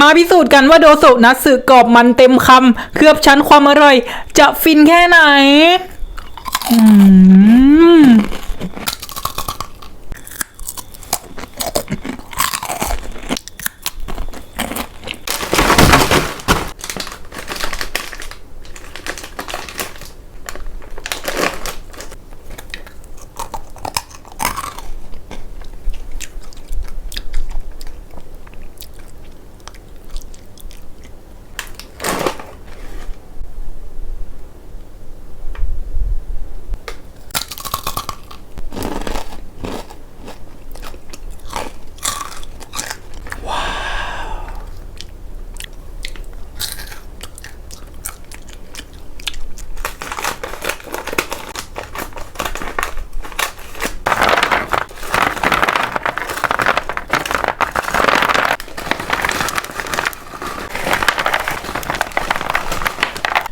มาพิสูจน์กันว่าโดโซนัตสึกรอบมันเต็มคำเคลือบชั้นความอร่อย จะฟินแค่ไหน อืม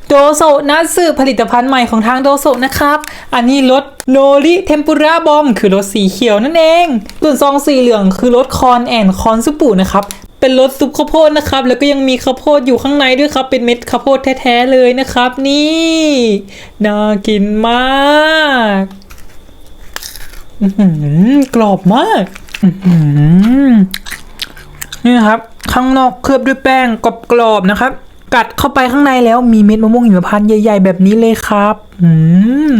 โดโซนัตสึผลิตภัณฑ์ใหม่ของทางโดโซนะครับ อันนี้รสโนริเทมปุระบอมคือรสสีเขียวนั่นเอง ส่วนซองสีเหลืองคือรสคอนแอนคอนซุปุนะครับ เป็นรสซุปข้าวโพดนะครับ แล้วก็ยังมีข้าวโพดอยู่ข้างในด้วยครับ เป็นเม็ดข้าวโพดแท้ๆเลยนะครับ นี่น่ากินมากกรอบมากนี่นะครับ ข้างนอกเคลือบด้วยแป้งกรอบๆนะครับ กัดเข้าไปข้างในแล้วมีเม็ดมะม่วงหิมพานต์ใหญ่ ๆ แบบนี้เลยครับ อืม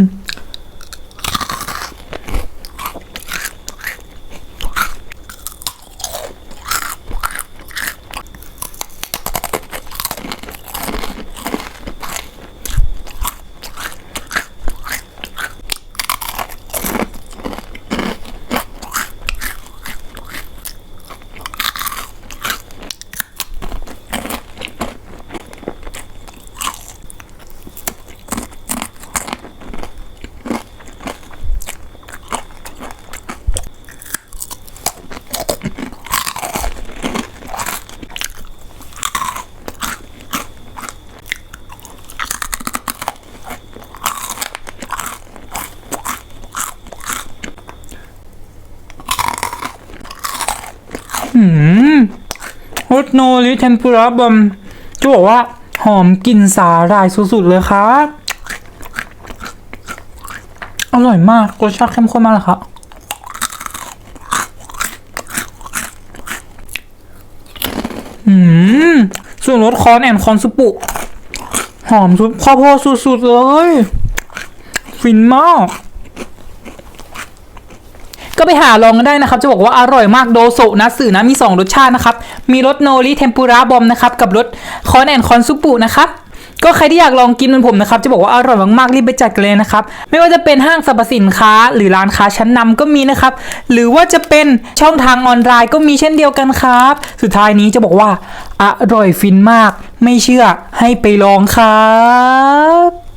อืมรสโนริเทมปุระบอมจะบอกว่า หอมกลิ่นสาหร่ายสุดๆเลยครับ อร่อยมากรสชาติเข้มข้นมากเลยครับอืมส่วนรสคอนแอนคอนสุปุ หอมซุปข้าวโพดสุดๆเลย ฟินมาก ก็ไปหาลองกันได้นะครับ จะบอกว่าอร่อยมากโดโซนะสื่อนะมี 2 รสชาตินะครับ มีรสโนริเทมปุระบอมนะครับ กับรสคอนแอนคอนซุปุนะครับก็ใครที่อยากลองกินเหมือนผมนะครับจะบอกว่าอร่อยมากๆรีบไปจัดกันเลยนะครับไม่ว่าจะเป็นห้างสรรพสินค้า หรือร้านค้าชั้นนำก็มีนะครับหรือว่าจะเป็นช่องทางออนไลน์ก็มีเช่นเดียวกันครับ สุดท้ายนี้จะบอกว่าอร่อยฟินมาก ไม่เชื่อให้ไปลองครับ